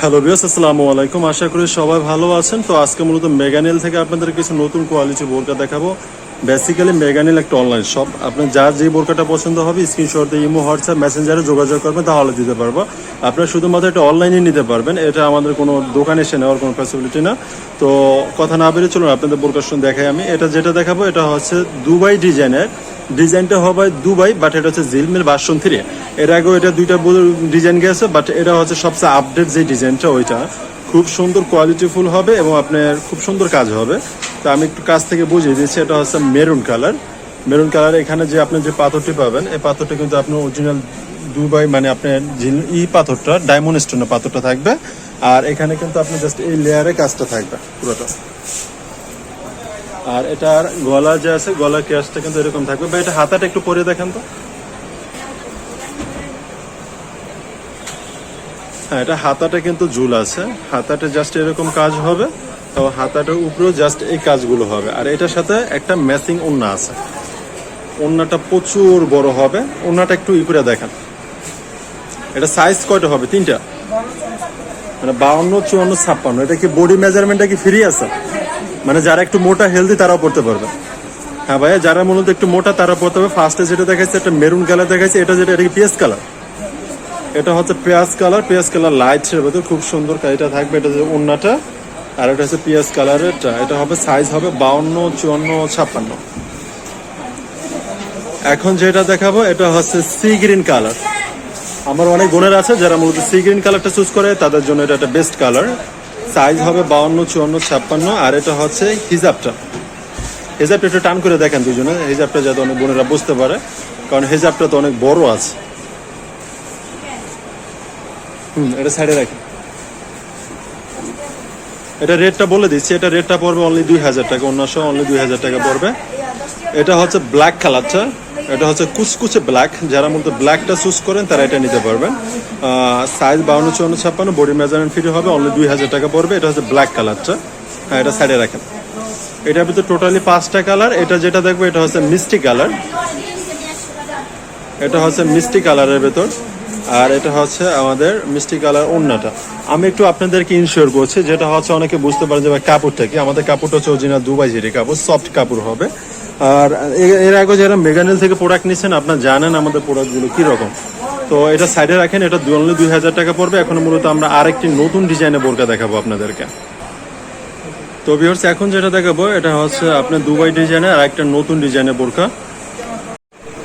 Hello বিয়াস আসসালামু আলাইকুম। আশা করি সবাই ভালো আছেন। তো আজকে মূলত মেগানিল থেকে আপনাদের কিছু নতুন কোয়ালিটি বোরকা দেখাবো। বেসিক্যালি মেগানিল একটা অনলাইন শপ আপনার যার যে বোরকাটা পছন্দ হবে স্ক্রিনশট দিয়ে ইমো হোয়াটসঅ্যাপ মেসেঞ্জারে যোগাযোগ করবেন তাহলে দিতে পারব। আপনারা শুধুমাত্র এটা অনলাইনে নিতে পারবেন। এটা আমাদের কোনো দোকানে এসে নেওয়ার কোনো ফ্যাসিলিটি না। তো কথা না বেরিয়ে চলুন, আপনাদের বোরকার সঙ্গে দেখাই আমি। এটা যেটা দেখাবো, এটা হচ্ছে দুবাই ডিজাইনের ডিজাইনটা হবে দুবাই বাট এটা হচ্ছে জিলমিল ভার্সন থ্রি এর আগেও এটা দুইটা ডিজাইন গেছে বাট এটা হচ্ছে সবচেয়ে আপডেট যে ডিজাইনটা, ওইটা। খুব সুন্দর কোয়ালিটিফুল হবে এবং আপনার খুব সুন্দর কাজ হবে। তো আমি একটু কাছ থেকে বুঝিয়ে দিচ্ছি, এটা হচ্ছে মেরুন কালার মেরুন কালার এখানে যে আপনি যে পাথরটি পাবেন, এই পাথরটা কিন্তু আপনার অরিজিনাল দুবাই মানে আপনার ই পাথরটা ডায়মন্ড স্টোনের পাথরটা থাকবে। আর এখানে কিন্তু আপনি জাস্ট এই লেয়ারে কাজটা থাকবে, পুরোটা। আর এটার গলা যে আছে গলার ক্যাশটা কিন্তু এরকম থাকবে। বা এটা হাতাটা একটু পরে দেখেন তো। হ্যাঁ এটা হাতাটা কিন্তু ঝুল আছে। হাতাটা জাস্ট এরকম কাজ হবে, তো হাতাটার উপরেও জাস্ট এই কাজগুলো হবে। আর এটার সাথে একটা ম্যাচিং ওন্না আছে। ওন্নাটা প্রচুর বড় হবে। ওন্নাটা একটু ই করে দেখেন। এটা সাইজ কয়টা হবে? তিনটা? মানে বাউন্ন, চুয়ান্ন, ছাপ্পান্ন। এটা কি বডি মেজারমেন্টটা কি ফ্রি আছে? মানে যারা একটু মোটা হেলদি তারাও পড়তে পারবে। হ্যাঁ ভাইয়া, যারা মূলত একটু মোটা তারা পড়তে হবে ফার্স্টে যেটা দেখাচ্ছে একটা মেরুন কালার দেখাচ্ছে এটা যেটা, এটা পিএস কালার এটা হচ্ছে পেঁয়াজ কালার পেঁয়াজ কালার লাইট ভেতর খুব সুন্দর এটা থাকবে এটা যে ওন্নাটা আর এটা হচ্ছে পেঁয়াজ কালারেরটা এটা হবে সাইজ হবে বাউন্ন, চুয়ান্ন, ছাপ্পান্ন। এখন যেটা দেখাবো, এটা হচ্ছে সি গ্রিন কালার আমার অনেক বোনের আছে যারা মূলত সি গ্রিন কালারটা চুজ করে, তাদের জন্য এটা একটা বেস্ট কালার সাইজ হবে বাউন্ন, চুয়ান্ন, ছাপ্পান্ন, আর এটা হচ্ছে হিজাবটা। হিজাবটা একটু টান করে দেখেন দুজনে। হিজাবটা যাতে অনেক বোনেরা বুঝতে পারে, কারণ হিজাবটা তো অনেক বড় আছে। হুম, এটা সাইডে রাখি। এটা রেটটা বলে দিচ্ছি। এটা রেটটা পড়বে অনলি দুই হাজার টাকা, অন্য সহ অনলি দুই হাজার টাকা পড়বে। এটা হচ্ছে ব্ল্যাক কালারটা এটা হচ্ছে কুচকুচে ব্ল্যাক যারা মূলত ব্ল্যাকটা চুজ করেন, তারা এটা নিতে পারবেন। সাইজ বাউন্ন, চুয়ান্ন, ছাপ্পান্ন বডি মেজারমেন্ট ফিট হবে অনলি দুই হাজার টাকা পড়বে। এটা হচ্ছে ব্ল্যাক কালারটা হ্যাঁ এটা সাইডে রাখেন। এটার ভিতরে টোটালি পাঁচটা কালার এটা যেটা দেখব, এটা হচ্ছে মিষ্টি কালার এটা হচ্ছে মিষ্টি কালারের ভেতর। আর এটা হচ্ছে আমাদের মিষ্টি কালার ওন্নাটা আমি একটু আপনাদেরকে ইনশিওর করছি, যেটা হচ্ছে অনেকে বুঝতে পারেন যে কাপড়টা কি? আমাদের কাপড়টা হচ্ছে অরিজিনাল দুবাই জেরি কাপড় সফট কাপড় হবে। আর এর আগে যারা মেগানেল থেকে প্রোডাক্ট নিচ্ছেন আপনারা জানেন আমাদের প্রোডাক্টগুলো কীরকম। তো এটা সাইডে রাখেন, এটা অনলি দুই হাজার টাকা পড়বে। এখন মূলত আমরা আরেকটি নতুন ডিজাইনের বোরকা দেখাবো আপনাদেরকে। তো ভিউয়ার্স এখন যেটা দেখাবো, এটা হচ্ছে আপনার দুবাই ডিজাইনের আর একটা নতুন ডিজাইনের বোরকা।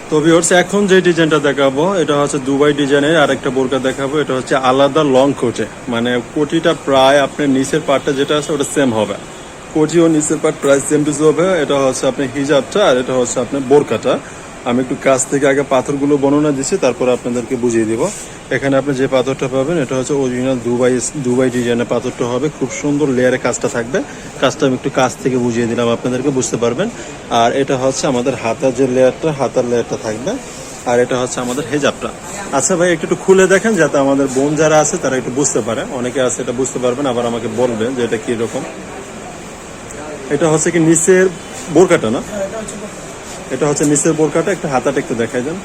তো ভিউয়ার্স এখন যে ডিজাইনটা দেখাবো, এটা হচ্ছে দুবাই ডিজাইনের আরেকটা বোরকা দেখাবো। এটা হচ্ছে আলাদা লং কোটে মানে কোটিটা প্রায় আপনার নিচের পার্টটা যেটা আছে, ওটা সেম হবে। কোটি ও নিচের পার্ট প্রায় সেম টু হবে এটা হচ্ছে আপনার হিজাবটা আর এটা হচ্ছে আপনার বোরকাটা। আমি একটু কাছ থেকে আগে পাথরগুলো বর্ণনা দিচ্ছি, তারপর আপনাদেরকে বুঝিয়ে দিব। এখানে আপনি যে পাথরটা পাবেন, এটা হচ্ছে অরিজিনাল দুবাই দুবাই ডিজাইনের পাথরটা হবে। খুব সুন্দর লেয়ারে কাজটা থাকবে। কাজটা আমি একটু কাছ থেকে বুঝিয়ে দিলাম, আপনাদেরকে বুঝতে পারবেন। আর এটা হচ্ছে আমাদের হাতার যে লেয়ারটা হাতার লেয়ারটা থাকবে। আর এটা হচ্ছে আমাদের হেজাবটা। আচ্ছা ভাই, একটু একটু খুলে দেখেন, যাতে আমাদের বোন যারা আছে, তারা একটু বুঝতে পারে। অনেকে আছে, এটা বুঝতে পারবেন, আবার আমাকে বলবেন যে এটা কি রকম এটা হচ্ছে কি নিচের বোরকাটা না? এটা হচ্ছে নিচের বোরকাটা একটা হাতাটা একটু দেখাই যান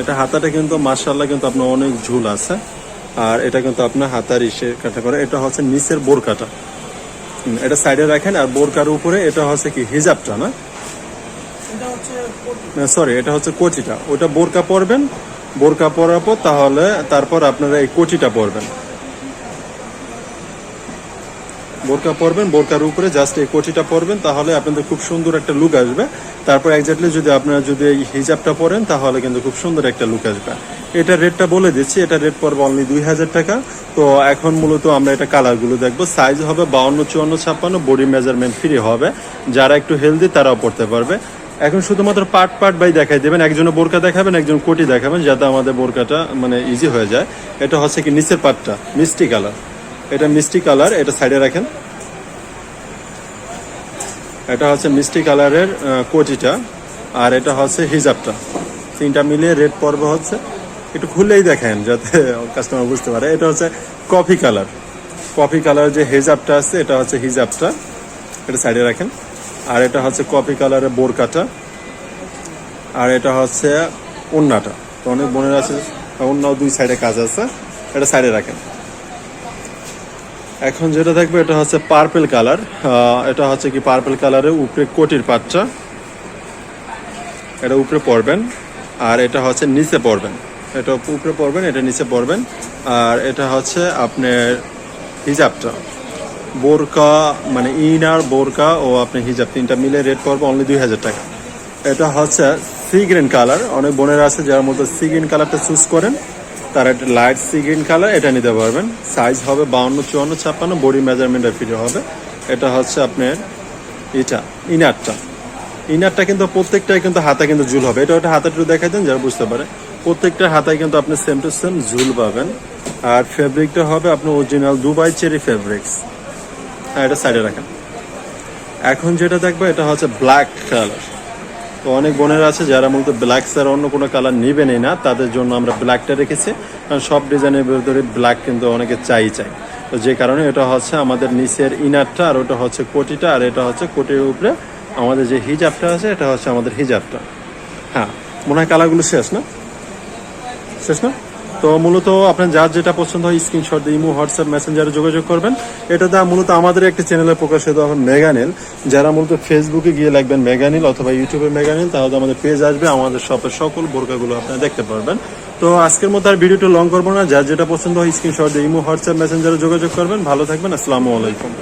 এটা হাতাটা কিন্তু মার্শাল্লাহ কিন্তু আপনার অনেক ঝুল আছে। আর এটা কিন্তু আপনার হাতার ইসে কাটা করে। এটা হচ্ছে নিচের বোরকাটা। এটা সাইডে রাখেন আর বোরকার উপরে এটা হচ্ছে কি হিজাবটা না? সরি এটা হচ্ছে কোচিটা ওটা বোরকা পরবেন বোরকা পরার পর তাহলে তারপর আপনারা এই কোচিটা পরবেন। বোরকা পরবেন, বোরকার উপরে জাস্ট এই কোটিটা পরবেন, তাহলে আপনাদের খুব সুন্দর একটা লুক আসবে। তারপর একজাক্টলি যদি আপনারা যদি এই হিজাবটা পরেন, তাহলে কিন্তু খুব সুন্দর একটা লুক আসবে। এটা রেটটা বলে দিচ্ছি এটা রেট পড়বে অনলি দুই হাজার টাকা। তো এখন মূলত আমরা এটা কালারগুলো দেখব। সাইজ হবে বাউন্ন, চুয়ান্ন, ছাপ্পান্ন বডি মেজারমেন্ট ফ্রি হবে। যারা একটু হেলদি তারাও পড়তে পারবে। এখন শুধুমাত্র পার্ট পার্ট বাই দেখাই দেবেন। একজনে বোরকা দেখাবেন, একজন কোটি দেখাবেন, যাতে আমাদের বোরকাটা মানে ইজি হয়ে যায়। এটা হচ্ছে কি নিচের পার্টটা মিষ্টি কালার এটা মিষ্টি কালার, এটা সাইডে রাখেন। এটা হচ্ছে মিষ্টি কালারের কোটিটা, আর এটা হচ্ছে হিজাবটা। তিনটা মিলিয়ে রেড পর্ব হচ্ছে। একটু খুলেই দেখেন যাতে কাস্টমার বুঝতে পারে। এটা হচ্ছে কফি কালার। কফি কালার যে হেজাবটা আছে, এটা হচ্ছে হিজাবটা। এটা সাইডে রাখেন। আর এটা হচ্ছে কফি কালারের বোরকাটা। আর এটা হচ্ছে ওন্নাটা। তো অনেক বোনের আছে অন্য দুই সাইডে কাজ আছে। এটা সাইডে রাখেন। এখন যেটা দেখবে, এটা হচ্ছে পার্পেল কালার এটা হচ্ছে কি পার্পেল কালারের উপরে কোটির পাটটা এটা উপরে পরবেন আর এটা হচ্ছে নিচে পরবেন এটা উপরে পরবেন এটা নিচে পরবেন আর এটা হচ্ছে আপনার হিজাবটা। বোরকা মানে ইনার বোরকা ও আপনি হিজাব। তিনটা মিলে রেট পড়বে অনলি দুই হাজার টাকা। এটা হচ্ছে সি গ্রিন কালার অনেক বোনেরা আছে যার মধ্যে সি গ্রিন কালারটা চুজ করেন। তারা একটা লাইট সি গ্রিন কালার এটা নিতে পারবেন। সাইজ হবে বাউন্ন, চুয়ান্ন, ছাপ্পান্ন বডি মেজারমেন্ট ফিট হবে। এটা হচ্ছে আপনার এটা ইনারটা ইনারটা কিন্তু প্রত্যেকটাই কিন্তু হাতে কিন্তু ঝুল হবে। এটা ওটা হাতে একটু দেখাই দেন, যারা বুঝতে পারে। প্রত্যেকটা হাতায় কিন্তু আপনি সেম টু সেম ঝুল পাবেন। আর ফেব্রিকটা হবে আপনার অরিজিনাল দুবাই চেরি ফেব্রিক্স হ্যাঁ এটা সাইডে রাখেন। এখন যেটা দেখব, এটা হচ্ছে ব্ল্যাক কালার তো অনেক বোনেরা আছে যারা মূলত ব্ল্যাক স্যার অন্য কোনো কালার নেবে নেই না, তাদের জন্য আমরা ব্ল্যাকটা রেখেছি। কারণ সব ডিজাইনের ভিতরে ব্ল্যাক কিন্তু অনেকে চাই চাই। তো যে কারণে এটা হচ্ছে আমাদের নিচের ইনারটা আর ওটা হচ্ছে কোটিটা, আর এটা হচ্ছে কোটির উপরে আমাদের যে হিজাবটা আছে, এটা হচ্ছে আমাদের হিজাবটা। হ্যাঁ মনে হয় কালারগুলো শেষ না? শেষ না? তো মূলত আপনার যার যেটা পছন্দ হয় স্ক্রিনশট দিয়ে ইমো হোয়াটসঅ্যাপ মেসেঞ্জারে যোগাযোগ করবেন। এটা দা মূলত আমাদের একটি চ্যানেলে প্রকাশিত হবে মেগানিল যারা মূলত ফেসবুকে গিয়ে লাগবেন মেগানিল অথবা ইউটিউবে মেগানিল তাহলে আমাদের পেজ আসবে, আমাদের শপের সকল বোরকাগুলো আপনারা দেখতে পারবেন। তো আজকের মতো আর ভিডিওটা লং করব না। যার যেটা পছন্দ হয় স্ক্রিনশট দিয়ে ইমো হোয়াটসঅ্যাপ মেসেঞ্জারে যোগাযোগ করবেন। ভালো থাকবেন, আসসালামু আলাইকুম।